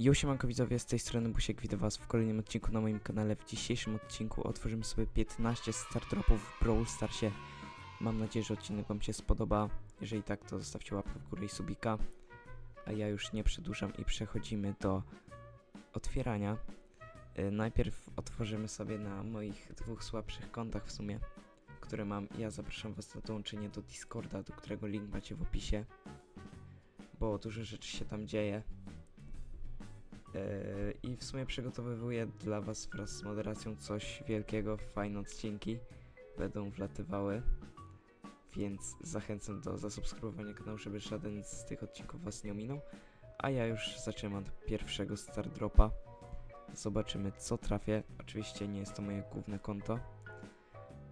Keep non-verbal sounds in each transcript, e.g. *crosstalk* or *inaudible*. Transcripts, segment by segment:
Jo, siemanko widzowie, z tej strony Busiek, witam was w kolejnym odcinku na moim kanale. W dzisiejszym odcinku otworzymy sobie 15 stardropów w Brawl Starsie. Mam nadzieję, że odcinek wam się spodoba. Jeżeli tak, to zostawcie łapkę w górę i subika. A ja już nie przedłużam i przechodzimy do otwierania. Y, najpierw otworzymy sobie na moich dwóch słabszych kontach w sumie, które mam. Ja zapraszam was na dołączenie do Discorda, do którego link macie w opisie. Bo dużo rzeczy się tam dzieje. Yy, I w sumie przygotowywuję dla Was wraz z moderacją coś wielkiego, fajne odcinki będą wlatywały, więc zachęcam do zasubskrybowania kanału, żeby żaden z tych odcinków Was nie ominął. A ja już zaczynam od pierwszego Star Dropa. Zobaczymy co trafię. Oczywiście nie jest to moje główne konto,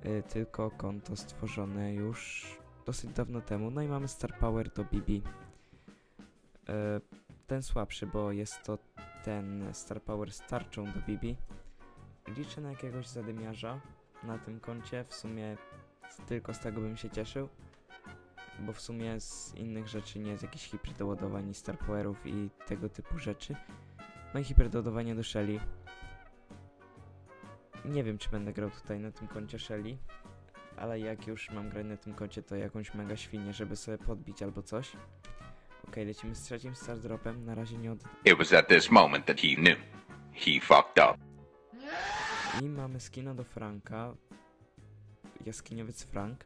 yy, tylko konto stworzone już dosyć dawno temu. No i mamy Star Power do BB. Yy, ten słabszy, bo jest to ten Star Power z tarczą do Bibi. Liczę na jakiegoś zadymiarza na tym koncie. W sumie tylko z tego bym się cieszył. Bo w sumie z innych rzeczy nie jest jakiś hiperdoładowanie Star Powerów i tego typu rzeczy. No i hiperdoładowanie do Shelly. Nie wiem, czy będę grał tutaj na tym koncie Shelly. Ale jak już mam grać na tym koncie, to jakąś mega świnię, żeby sobie podbić albo coś. Okej, lecimy z trzecim Star Dropem. Na razie nie od... It was at this moment that he knew. He fucked up. I mamy skina do Franka. Jaskiniowiec Frank.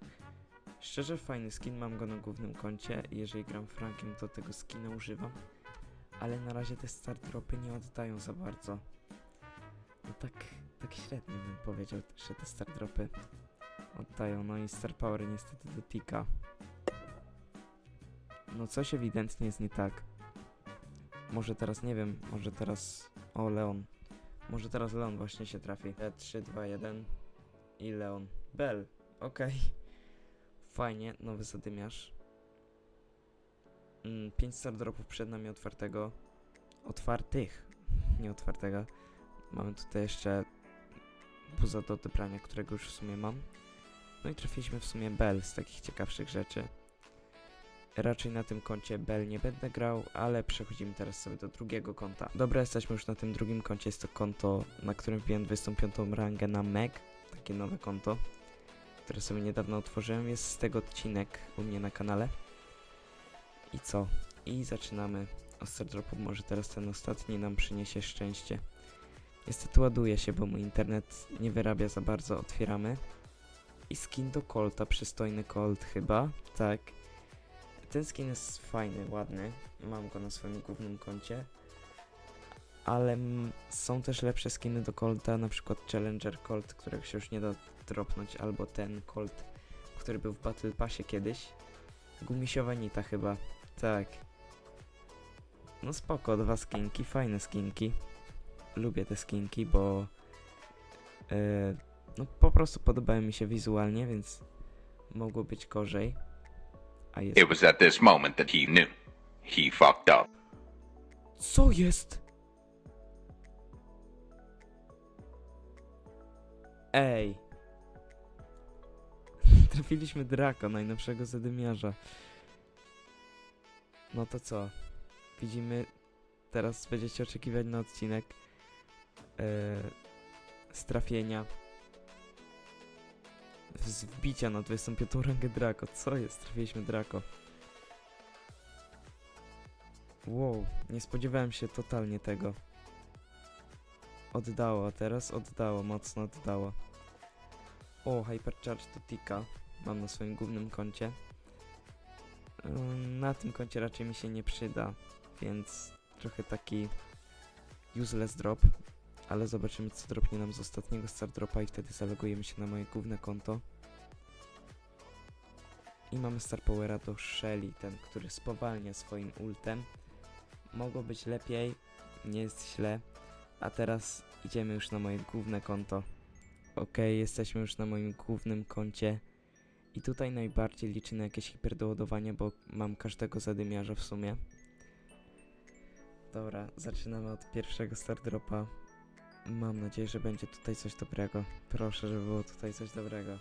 Szczerze fajny skin, mam go na głównym koncie jeżeli gram Frankiem, to tego skina używam. Ale na razie te star dropy nie oddają za bardzo. No tak, tak średnio bym powiedział, że te star dropy oddają. No i star power niestety do Tika. No coś ewidentnie jest nie tak. Może teraz, nie wiem, może teraz... O, Leon. Może teraz Leon właśnie się trafi. 3, 2, 1 i Leon. Bell, okej. *laughs* Fajnie, nowy zadymiarz. Mm, 5 star dropów przed nami otwartego. Otwartych, *laughs* nie otwartego. Mamy tutaj jeszcze buza do odebrania, którego już w sumie mam. No i trafiliśmy w sumie Bell z takich ciekawszych rzeczy. Raczej na tym koncie Bell nie będę grał, ale przechodzimy teraz sobie do drugiego konta. Dobra, jesteśmy już na tym drugim koncie. Jest to konto, na którym wbiłem 25 rangę na Meg. Takie nowe konto, które sobie niedawno otworzyłem. Jest z tego odcinek u mnie na kanale. I co? I zaczynamy od Stardropu. Może teraz ten ostatni nam przyniesie szczęście. Niestety ładuje się, bo mój internet nie wyrabia za bardzo. Otwieramy. I skin do Colta, przystojny Colt chyba. Tak. Ten skin jest fajny, ładny. Mam go na swoim głównym koncie. Ale są też lepsze skiny do Colta, na przykład Challenger Colt, którego się już nie da dropnąć, albo ten Colt, który był w Battle Passie kiedyś. Gumisiowa nita chyba, tak. No spoko, dwa skinki, fajne skinki. Lubię te skinki, bo e, no po prostu podobają mi się wizualnie, więc mogło być gorzej. A jest It was at this moment that he knew. He fucked up. Co jest? Ej. *laughs* Trafiliśmy Draco, najnowszego zadymiarza. No to co? Widzimy, teraz będziecie oczekiwać na odcinek yy, z trafienia z wbicia na 25 rangę Draco. Co jest? Trafiliśmy Draco. Wow, nie spodziewałem się totalnie tego. Oddało, teraz oddało, mocno oddało. O, Hypercharge to Tika. Mam na swoim głównym koncie. Na tym koncie raczej mi się nie przyda, więc trochę taki useless drop. Ale zobaczymy co dropnie nam z ostatniego start dropa i wtedy zalogujemy się na moje główne konto. I mamy Star Powera do Shelly, ten, który spowalnia swoim ultem. Mogło być lepiej, nie jest źle. A teraz idziemy już na moje główne konto. Ok, jesteśmy już na moim głównym koncie. I tutaj najbardziej liczę na jakieś hiperdoładowanie, bo mam każdego zadymiarza w sumie. Dobra, zaczynamy od pierwszego start dropa. Mam nadzieję, że będzie tutaj coś dobrego. Proszę, żeby było tutaj coś dobrego.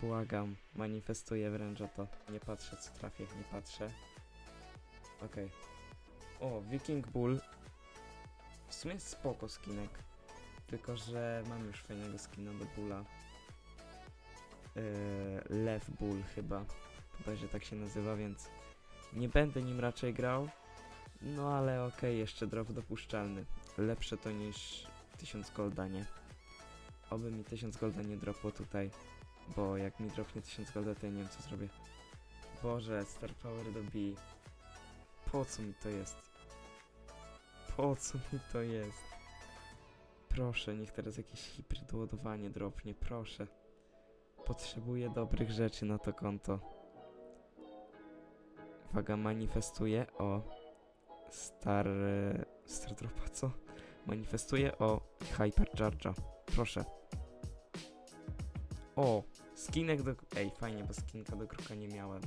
Błagam, manifestuję wręcz o to. Nie patrzę co trafię, nie patrzę. Okej. O, Viking Bull. sumie spoko skinek. Tylko, że mam już fajnego skina do Bulla. Yy, Lev Bull chyba. Bodajże tak się nazywa, więc nie będę nim raczej grał. No ale okej, jeszcze drop dopuszczalny. Lepsze to niż 1000 golda, nie? Oby mi 1000 golda nie dropło tutaj. Bo jak mi dropnie 1000 golda, to ja nie wiem co zrobię. Boże, Star Power do B. Po co mi to jest? Po co mi to jest? Proszę, niech teraz jakieś hibrydoładowanie dropnie, proszę. Potrzebuję dobrych rzeczy na to konto. Uwaga, manifestuje o Star... e, Star Dropa, co? Manifestuje o Hypercharge'a. Proszę. O! Skinek do... Ej, fajnie, bo skinka do kruka nie miałem.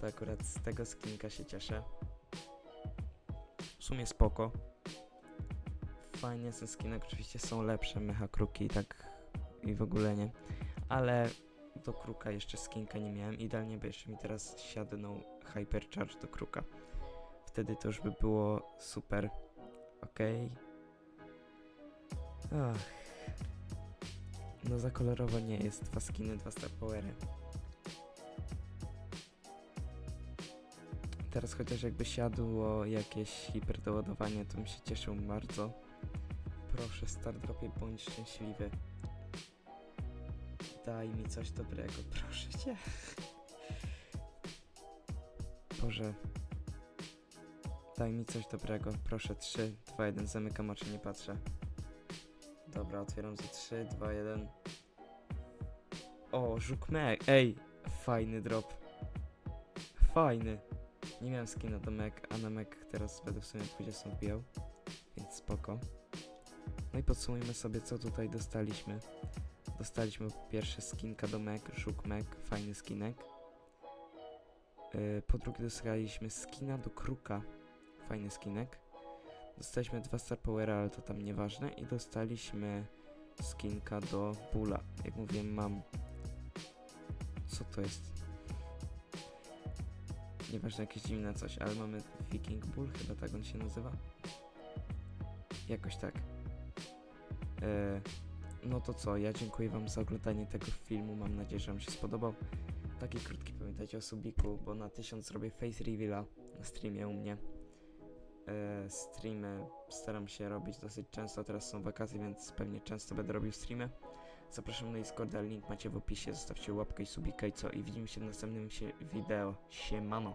To akurat z tego skinka się cieszę. W sumie spoko. Fajnie, ze skinek oczywiście są lepsze mecha kruki i tak i w ogóle nie. Ale do kruka jeszcze skinka nie miałem. Idealnie by jeszcze mi teraz siadnął Hypercharge do kruka. Wtedy to już by było super. Okej. Ach. No za kolorowo nie jest. Dwa skiny, dwa star powery. Teraz chociaż jakby siadło jakieś hiperdoładowanie, to bym się cieszył bardzo. Proszę, Stardropie, bądź szczęśliwy. Daj mi coś dobrego, *laughs* proszę cię. Boże. Daj mi coś dobrego, proszę. 3, 2, 1, zamykam oczy, nie patrzę. Dobra, otwieram za 3, 2, 1. O, żuk Meg, ej, fajny drop. Fajny. Nie miałem skina do Meg, a na Meg teraz będę w sumie 20 wbijał, więc spoko. No i podsumujmy sobie, co tutaj dostaliśmy. Dostaliśmy po pierwsze skinka do Meg, żuk Meg, fajny skinek. Yy, po drugie dostaliśmy skina do Kruka, fajny skinek. Dostaliśmy dwa Star Powera, ale to tam nieważne. I dostaliśmy skinka do Bula. Jak mówiłem, mam... Co to jest? Nieważne, jakieś dziwne coś, ale mamy Viking Bull, chyba tak on się nazywa. Jakoś tak. E, no to co, ja dziękuję wam za oglądanie tego filmu, mam nadzieję, że wam się spodobał. Taki krótki, pamiętajcie o subiku, bo na 1000 zrobię face reveala na streamie u mnie. E, streamy staram się robić dosyć często, teraz są wakacje, więc pewnie często będę robił streamy. Zapraszam na Discorda, link macie w opisie, zostawcie łapkę i subika i co, i widzimy się w następnym się wideo. Siemano!